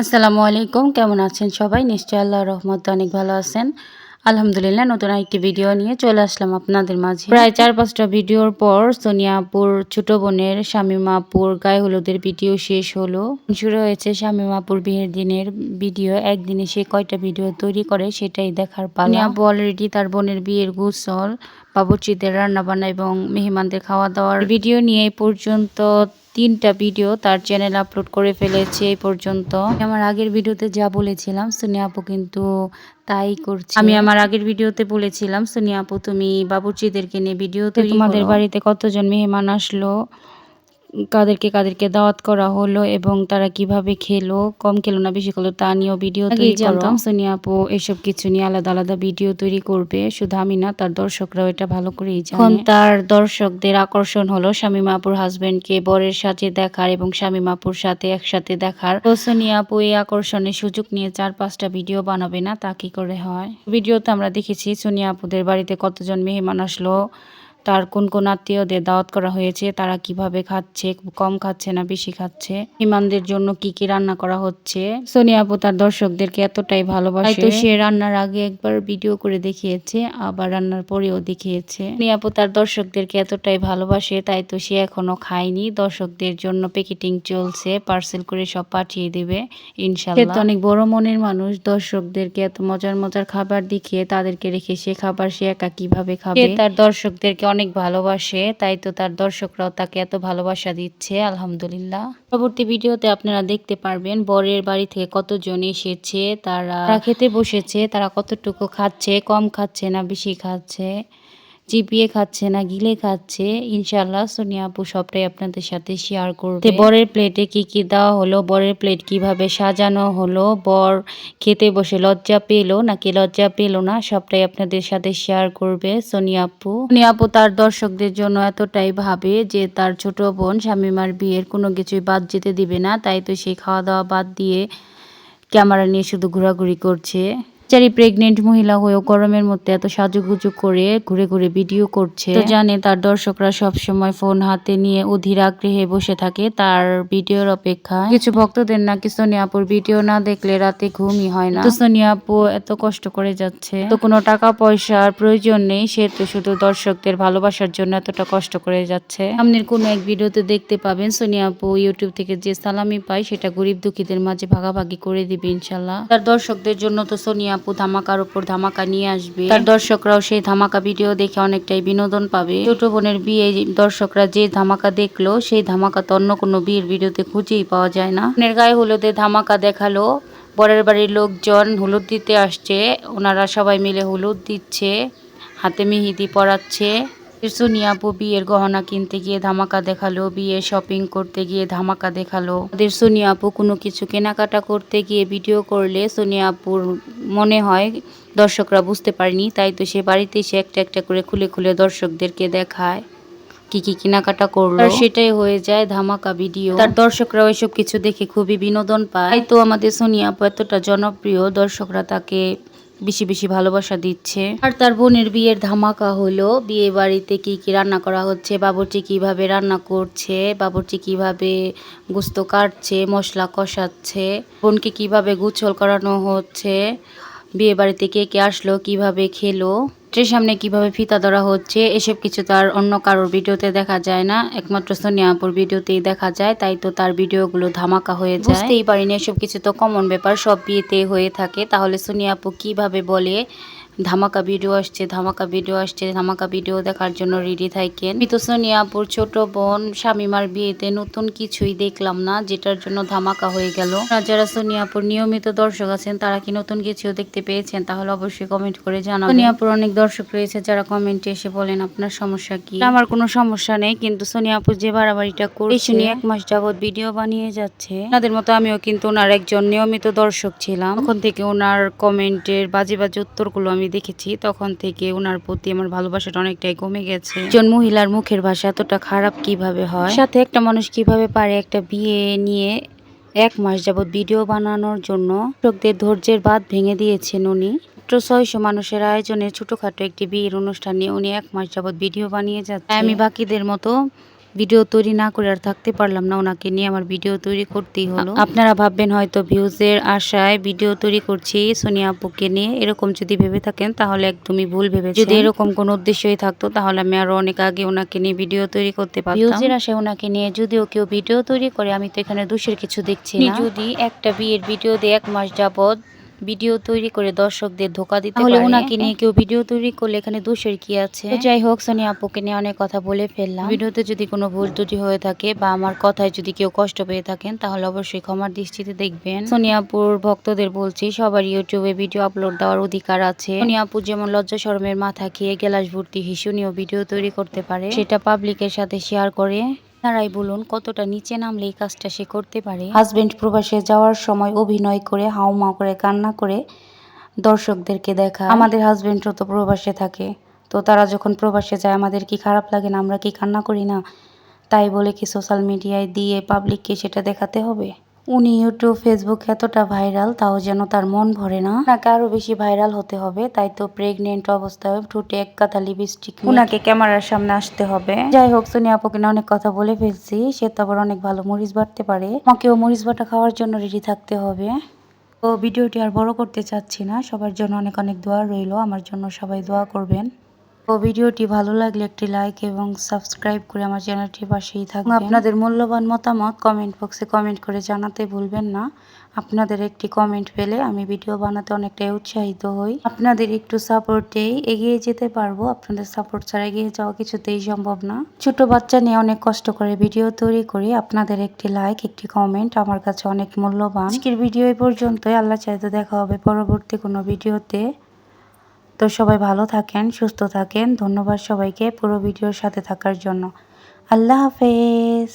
আসসালামু আলাইকুম কেমন আছেন সবাই? নিশ্চয় আল্লাহ রহমত অনেক ভালো আছেন। আলহামদুলিল্লাহ নতুন একটি ভিডিও নিয়ে চলে আসলাম আপনাদের মাঝে। প্রায় চার পাঁচটা ভিডিওর পর সোনিয়াপুর ছোট বোনের শামিমাপুর গায়ে হলুদের ভিডিও শেষ হলো। শুরু হয়েছে শামিমাপুর বিয়ের দিনের ভিডিও। একদিনে সে কয়টা ভিডিও তৈরি করে সেটাই দেখার পালা। আপু অলরেডি তার বোনের বিয়ের গুসল বাবুর্চিদের রান্না বান্না এবং মেহমানদের খাওয়া দাওয়ার ভিডিও নিয়ে এই পর্যন্ত। তিনটা ভিডিও তার চ্যানেল আপলোড করে ফেলেছে এই পর্যন্ত। আমার আগের ভিডিওতে যা বলেছিলাম সোনিয়া আপু কিন্তু তাই করছে। আমি আমার আগের ভিডিওতে বলেছিলাম সোনিয়া আপু তুমি বাবুর্চিদেরকে নিয়ে ভিডিও তোমাদের বাড়িতে কতজন মেহমান আসলো? কাদেরকে কাদেরকে দাওয়াত করা হলো এবং তারা কীভাবে খেলো কম খেলো না বেশি খেলো তা নিয়েও ভিডিও তৈরি জানতাম সোনিয়া আপু এসব কিছু নিয়ে আলাদা আলাদা ভিডিও তৈরি করবে। শুধু আমি না তার দর্শকরাও এটা ভালো করেই জানে। তার দর্শকদের আকর্ষণ হলো শামীমা আপুর হাজবেন্ডকে বরের সাথে দেখার এবং শামীমা আপুর সাথে একসাথে দেখার। তো সোনিয়া আপু এই আকর্ষণের সুযোগ নিয়ে চার পাঁচটা ভিডিও বানাবে না তা কি করে হয়? ভিডিওতে আমরা দেখেছি সোনিয়া আপুদের বাড়িতে কতজন মেহমান আসলো তার কোন কোন আত্মীয়দের দাওয়াত করা হয়েছে তারা কীভাবে খাচ্ছে কম খাচ্ছে না বেশি খাচ্ছে ইমানদের জন্য কি কি রান্না করা হচ্ছে? সোনিয়া আপু তার দর্শকদেরকে এতটাই ভালোবাসে। তো সে রান্নার আগে একবার ভিডিও করে দেখিয়েছে আবার রান্নার পরেও দেখিয়েছে। সোনিয়া আপু তার দর্শকদেরকে এতটাই ভালোবাসে তাই তো সে এখনও খায়নি। দর্শকদের জন্য প্যাকেটিং চলছে পার্সেল করে সব পাঠিয়ে দেবে ইনশাল্লাহ। তো অনেক বড় মনের মানুষ দর্শকদেরকে এত মজার মজার খাবার দেখিয়ে তাদেরকে রেখে সে খাবার সে একা কীভাবে খাবে? তার দর্শকদেরকে অনেক ভালোবাসে, তাই তো তার দর্শকরাও তাকে এত ভালোবাসা দিচ্ছে, আলহামদুলিল্লাহ। পরবর্তী ভিডিওতে আপনারা দেখতে পারবেন বরের বাড়ি থেকে কতজন এসেছে, তারা খেতে বসেছে, তারা কতটুকু খাচ্ছে, কম খাচ্ছে না বেশি খাচ্ছে। চিপিয়ে খাচ্ছে না, গিলে খাচ্ছে ইনশাল্লাহ সোনিয়া আপু সবটাই আপনাদের সাথে শেয়ার করবে। বরের প্লেটে কি কি দেওয়া হলো? বরের প্লেট কীভাবে সাজানো হলো? বর খেতে বসে লজ্জা পেল নাকি লজ্জা পেল না? সবটাই আপনাদের সাথে শেয়ার করবে সোনিয়া আপু। সোনিয়া আপু তার দর্শকদের জন্য এতটাই ভাবে যে তার ছোট বোন শামিমার বিয়ের কোনো কিছুই বাদ যেতে দিবে না, তাই তো সেই খাওয়া দাওয়া বাদ দিয়ে ক্যামেরা নিয়ে শুধু ঘোরাঘুরি করছে। বেচারি প্রেগনেন্ট মহিলা হয়েও গরমের মধ্যে এত সাজুগুজু করে ঘুরে ঘুরে ভিডিও করছে। তো জানে তার দর্শকরা সব সময় ফোন হাতে নিয়ে অধীর আগ্রহে বসে থাকে তার ভিডিওর অপেক্ষা কিছু ভক্তদের নাকি সোনিয়া আপুর ভিডিও না দেখলে রাতে ঘুমই হয় না। তো সোনিয়া আপু এত কষ্ট করে যাচ্ছে। তো কোনো টাকা পয়সার প্রয়োজন নেই সে তো শুধু দর্শকদের ভালোবাসার জন্য এতটা কষ্ট করে যাচ্ছে। সামনের কোনো এক ভিডিওতে দেখতে পাবেন সোনিয়া আপু ইউটিউব থেকে যে সালামি পায় সেটা গরিব দুঃখীদের মাঝে ভাগাভাগি করে দিবে ইনশাল্লাহ। তার দর্শকদের জন্য তো সোনিয়া আপু ধামাকার উপর ধামাকা নিয়ে আসবে। তার দর্শকরাও সেই ধামাকা ভিডিও দেখে অনেকটাই বিনোদন পাবে। ছোট বোনের বিয়ে, দর্শকরা যে ধামাকা দেখল, সেই ধামাকা তো অন্য কোনো বিয়ের ভিডিওতে খুঁজেই পাওয়া যায় না। বোনের গায়ে হলুদে ধামাকা দেখাল। বরের বাড়ির লোকজন হলুদ দিতে আসছে। ওনারা সবাই মিলে হলুদ দিচ্ছে, হাতে মেহেদি পরাচ্ছে। সোনিয়া আপু বিয়ের গহনা কিনতে গিয়ে ধামাকা দেখাল বিয়ে শপিং করতে গিয়ে ধামাকা দেখাল। ওদের সোনিয়া আপু কোনো কিছু কেনাকাটা করতে গিয়ে ভিডিও করলে সোনিয়া আপুর মনে হয় দর্শকরা বুঝতে পারেনি তাই তো সে বাড়িতে এসে একটা একটা করে খুলে খুলে দর্শকদেরকে দেখায় কি কি কেনাকাটা করল। সেটাই হয়ে যায় ধামাকা ভিডিও তার দর্শকরা ওইসব কিছু দেখে খুবই বিনোদন পায়। তো আমাদের সোনিয়া আপু এতটা জনপ্রিয় দর্শকরা তাকে বেশি বেশি ভালোবাসা দিচ্ছে। আর তার বোনের বিয়ের ধামাকা হলো, বিয়ে বাড়িতে কি কি রান্না করা হচ্ছে, বাবুর্চি কীভাবে রান্না করছে, বাবুর্চি কীভাবে গুস্ত কাটছে, মশলা কষাচ্ছে, বোনকে কীভাবে গুছল করানো হচ্ছে। বিয়ে বাড়িতে কে কে আসলো, কীভাবে খেলো ট্রের সামনে কীভাবে ফিতা ধরা হচ্ছে, এসব কিছু তার অন্য কারোর ভিডিওতে দেখা যায় না। একমাত্র সোনিয়াপুর ভিডিওতেই দেখা যায়, তাই তো তার ভিডিওগুলো ধামাকা হয়ে যায়। বুঝতেই পারিনি এসব কিছু তো কমন ব্যাপার, সব বিয়েতে হয়ে থাকে। তাহলে সোনিয়াপু কীভাবে বলে ধামাকা ভিডিও আসছে ধামাকা ভিডিও আসছে ধামাকা ভিডিও দেখার জন্য রেডি থাকেন। তো সোনিয়াপুর ছোট বোন স্বামীমার বিয়েতে নতুন কিছুই দেখলাম না যেটার জন্য ধামাকা হয়ে গেল। যারা সোনিয়াপুর নিয়মিত দর্শক আছেন তারা কি নতুন কিছু দেখতে পেয়েছেন? তাহলে অবশ্যই কমেন্ট করে জানাবেন। সোনিয়াপুর অনেক দর্শক রয়েছে যারা কমেন্টে এসে বলেন আপনার সমস্যা কি? আমার কোনো সমস্যা নেই কিন্তু সোনিয়াপুর যে বাড়াবাড়িটা করছে এক মাস যাবৎ ভিডিও বানিয়ে যাচ্ছে। তাদের মতো আমিও কিন্তু ওনার একজন নিয়মিত দর্শক ছিলাম। তখন থেকে ওনার কমেন্টের বাজে বাজে উত্তরগুলো আমি দেখেছি, তখন থেকে ওনার প্রতি আমার ভালোবাসাটা অনেকটাই কমে গেছে। একজন মহিলার মুখের ভাষা এতটা খারাপ কীভাবে হয়? সাথে একটা মানুষ কীভাবে পারে একটা বিয়ে নিয়ে এক মাস যাবৎ ভিডিও বানানোর জন্য? লোকদের ধৈর্যের বাদ ভেঙে দিয়েছেন উনি। ছয়শো মানুষের আয়োজনে ছোটখাটো একটি বিয়ের অনুষ্ঠানে উনি এক মাস যাবৎ ভিডিও বানিয়ে যাচ্ছে আমি বাকিদের মতো ভিডিও তৈরি না করে আর থাকতে পারলাম না ওনাকে নিয়ে আমার ভিডিও তৈরি করতেই হলো। আপনারা ভাববেন হয়তো ভিউজের আশায় ভিডিও তৈরি করছি সোনিয়া আপুকে নিয়ে। এরকম যদি ভেবে থাকেন তাহলে একদমই ভুল ভেবে যদি এরকম কোনো উদ্দেশ্যই থাকতো তাহলে আমি আরও অনেক আগে ওনাকে নিয়ে ভিডিও তৈরি করতে পারতাম। ভিউজের আশায় ওনাকে নিয়ে যদিও কেউ ভিডিও তৈরি করে আমি তো এখানে দোষের কিছু দেখছি না। যদি একটা বিয়ের ভিডিও দিয়ে এক মাস যাবত ভিডিও তৈরি করে দর্শকদের ধোকা দিতে হলে ওনাকে নিয়ে কেউ ভিডিও তৈরি করলে এখানে দোষের কি আছে? যাই হোক সোনিয়া আপুকে নিয়ে অনেক কথা বলে ফেললাম। ভিডিওতে যদি কোনো ভুল ত্রুটি হয়ে থাকে বা আমার কথায় যদি কেউ কষ্ট পেয়ে থাকেন তাহলে অবশ্যই ক্ষমার দৃষ্টিতে দেখবেন। সোনিয়া আপুর ভক্তদের বলছি সবার ইউটিউবে ভিডিও আপলোড দেওয়ার অধিকার আছে। আপু যেমন লজ্জা শরমের মাথা খেয়ে গেলাস ভর্তি হিসুনিও ভিডিও তৈরি করতে পারে। সেটা পাবলিকের সাথে শেয়ার করে। আপনারাই বলুন, কতটা নিচে নামলে এই কাজটা সে করতে পারে? হাজবেন্ড প্রবাসে যাওয়ার সময় অভিনয় করে, হাউমাউ করে, কান্না করে দর্শকদেরকে দেখা। আমাদের হাজবেন্ডও তো প্রবাসে থাকে। তো তারা যখন প্রবাসে যায়, আমাদের কি খারাপ লাগে না? আমরা কি কান্না করি না? তাই বলে কি সোশ্যাল মিডিয়ায় দিয়ে পাবলিককে সেটা দেখাতে হবে? উনি ইউটিউব ফেসবুক এতটা ভাইরাল তাও যেন তার মন ভরে না। তাকে আরও বেশি ভাইরাল হতে হবে তাই তো প্রেগনেন্ট অবস্থায় ঠোঁটে এক কাতা লিপস্টিক উনাকে ক্যামেরার সামনে আসতে হবে। যাই হোক সোনিয়া আপুকে না অনেক কথা বলে ফেলছি সে তো আবার অনেক ভালো মরিচ বাটতে পারে। আমাকেও মরিচ বাটা খাওয়ার জন্য রেডি থাকতে হবে। তো ভিডিওটি আর বড় করতে চাচ্ছি না সবার জন্য অনেক অনেক দোয়া রইল আমার জন্য সবাই দোয়া করবেন। তো ভিডিওটি ভালো লাগলে একটি লাইক এবং সাবস্ক্রাইব করে আমার চ্যানেলটির পাশেই থাকবেন। আপনাদের মূল্যবান মতামত কমেন্ট বক্সে কমেন্ট করে জানাতে ভুলবেন না। আপনাদের একটি কমেন্ট পেলে আমি ভিডিও বানাতে অনেকটাই উৎসাহিত হই। আপনাদের একটু সাপোর্টেই এগিয়ে যেতে পারব। আপনাদের সাপোর্ট ছাড়া এগিয়ে যাওয়া কিছুতেই সম্ভব না। ছোট বাচ্চা নিয়ে অনেক কষ্ট করে ভিডিও তৈরি করি। আপনাদের একটি লাইক একটি কমেন্ট আমার কাছে অনেক মূল্যবান। আজকের ভিডিও এই পর্যন্তই। আল্লাহ চাইতে দেখা হবে পরবর্তী কোনো ভিডিওতে তো সবাই ভালো থাকেন, সুস্থ থাকেন। ধন্যবাদ সবাইকে পুরো ভিডিওর সাথে থাকার জন্য। আল্লাহ হাফেজ।